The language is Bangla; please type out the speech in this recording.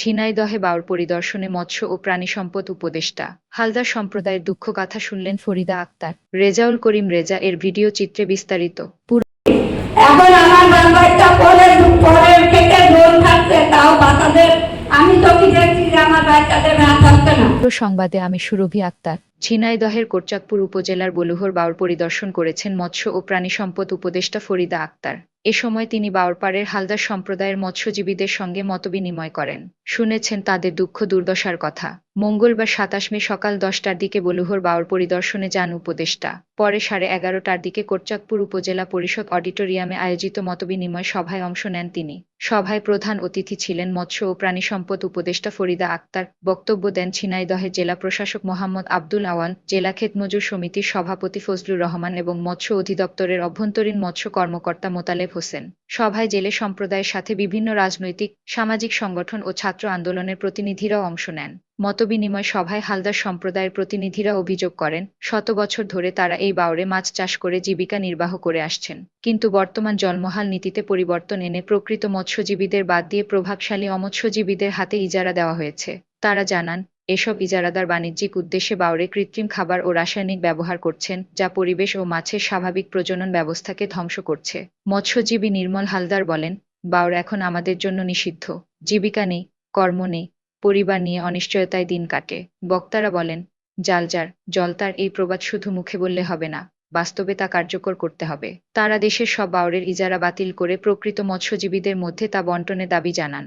ঝিনাইদহে বাউর পরিদর্শনে মৎস্য ও প্রাণী সম্পদ উপদেষ্টা হালদার সম্প্রদায়ের দুঃখ কথা শুনলেন ফরিদা আক্তার। রেজাউল করিম রেজা এর ভিডিও চিত্রে বিস্তারিত। এখন আমার পরের পরের থেকে দোল থাকছে তাও বাচ্চাদের আমি তো কি দেখছি যে আমার বাচ্চাদের রাত না? সংবাদে আমি সুরভি আক্তার। ঝিনাইদহের কোরচাঁদপুর উপজেলার বলুহর বাউর পরিদর্শন করেছেন মৎস্য ও প্রাণী সম্পদ উপদেষ্টা ফরিদা আক্তার। এ সময় তিনি বাউরপাড়ের হালদার সম্প্রদায়ের মৎস্যজীবীদের সঙ্গে মতবিনিময় করেন। শুনেছেন তাদের দুঃখ দুর্দশার কথা। মঙ্গলবার সাতাশ মে সকাল দশটার দিকে বলুহর বাউর পরিদর্শনে যান উপদেষ্টা। পরে সাড়ে এগারোটার দিকে কোরচাঁদপুর উপজেলা পরিষদ অডিটোরিয়ামে আয়োজিত মতবিনিময় সভায় অংশ নেন তিনি। সভায় প্রধান অতিথি ছিলেন মৎস্য ও প্রাণী সম্পদ উপদেষ্টা ফরিদা আক্তার। বক্তব্য দেন ঝিনাইদহের জেলা প্রশাসক মোহাম্মদ আব্দুল আওয়ান, জেলা ক্ষেত মজুর সমিতির সভাপতি ফজলুর রহমান এবং মৎস্য অধিদপ্তরের অভ্যন্তরীণ মৎস্য কর্মকর্তা মোতালেব হোসেন। সভায় জেলে সম্প্রদায়ের সাথে বিভিন্ন রাজনৈতিক, সামাজিক সংগঠন ও ছাত্র আন্দোলনের প্রতিনিধিরাও অংশ নেন। মতবিনিময় সভায় হালদার সম্প্রদায়ের প্রতিনিধিরা অভিযোগ করেন, শত বছর ধরে তারা এই বাউরে মাছ চাষ করে জীবিকা নির্বাহ করে আসছেন। কিন্তু বর্তমান জন্মহাল নীতিতে পরিবর্তন এনে প্রকৃত মৎস্যজীবীদের বাদ দিয়ে প্রভাবশালী অমৎস্যজীবীদের হাতে ইজারা দেওয়া হয়েছে। তারা জানান এসব ইজারাদার বাণিজ্যিক উদ্দেশ্যে বাউরে কৃত্রিম খাবার ও রাসায়নিক ব্যবহার করছেন, যা পরিবেশ ও মাছের স্বাভাবিক প্রজনন ব্যবস্থাকে ধ্বংস করছে। মৎস্যজীবী নির্মল হালদার বলেন, বাউর এখন আমাদের জন্য নিষিদ্ধ। জীবিকা নেই, কর্ম নেই, পরিবার নিয়ে অনিশ্চয়তায় দিন কাটে। বক্তারা বলেন জালজার জলতার এই প্রবাদ শুধু মুখে বললে হবে না, বাস্তবে তা কার্যকর করতে হবে। তারা দেশের সব বাউরের ইজারা বাতিল করে প্রকৃত মৎস্যজীবীদের মধ্যে তা বন্টনের দাবি জানান।